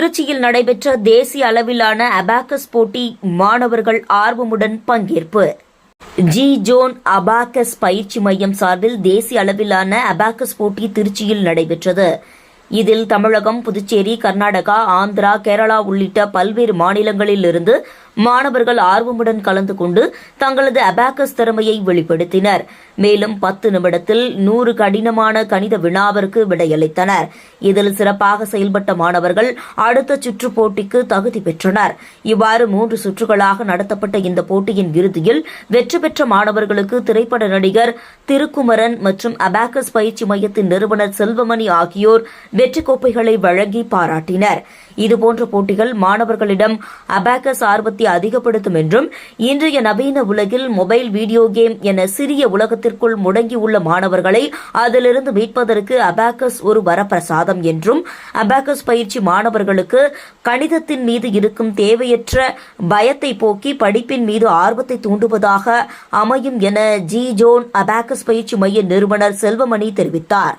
திருச்சியில் நடைபெற்ற தேசிய அளவிலான அபாக்கஸ் போட்டி மாணவர்கள் ஆர்வமுடன் பங்கேற்பு. ஜி. ஜோன் அபாக்கஸ் பயிற்சி மையம் சார்பில் தேசிய அளவிலான அபாக்கஸ் போட்டி திருச்சியில் நடைபெற்றது. இதில் தமிழகம் புதுச்சேரி கர்நாடகா ஆந்திரா கேரளா உள்ளிட்ட பல்வேறு மாநிலங்களிலிருந்து மாணவர்கள் ஆர்வமுடன் கலந்து கொண்டு தங்களது அபாக்கஸ் திறமையை வெளிப்படுத்தினர். மேலும் பத்து நிமிடத்தில் நூறு கடினமான கணித வினாவிற்கு விடையளித்தனர். இதில் சிறப்பாக செயல்பட்ட மாணவர்கள் அடுத்த சுற்று போட்டிக்கு தகுதி பெற்றனர். இவ்வாறு மூன்று சுற்றுகளாக நடத்தப்பட்ட இந்த போட்டியின் இறுதியில் வெற்றி பெற்ற மாணவர்களுக்கு திரைப்பட நடிகர் திருக்குமரன் மற்றும் அபாக்கஸ் பயிற்சி மையத்தின் நிறுவனர் செல்வமணி ஆகியோர் வெற்றி கோப்பைகளை வழங்கி பாராட்டினர். இதுபோன்ற போட்டிகள் மாணவர்களிடம் அபாக்கஸ் ஆர்வத்தை அதிகப்படுத்தும் என்றும் இன்றைய நவீன உலகில் மொபைல் வீடியோ கேம் என சிறிய உலகத்திற்குள் முடங்கியுள்ள மாணவர்களை அதிலிருந்து மீட்பதற்கு அபாக்கஸ் ஒரு வரப்பிரசாதம் என்றும் அபாக்கஸ் பயிற்சி மாணவர்களுக்கு கணிதத்தின் மீது இருக்கும் தேவையற்ற பயத்தை போக்கி படிப்பின் மீது ஆர்வத்தை தூண்டுவதாக அமையும் என ஜி ஜோன் அபாக்கஸ் பயிற்சி மைய நிறுவனர் செல்வமணி தெரிவித்தார்.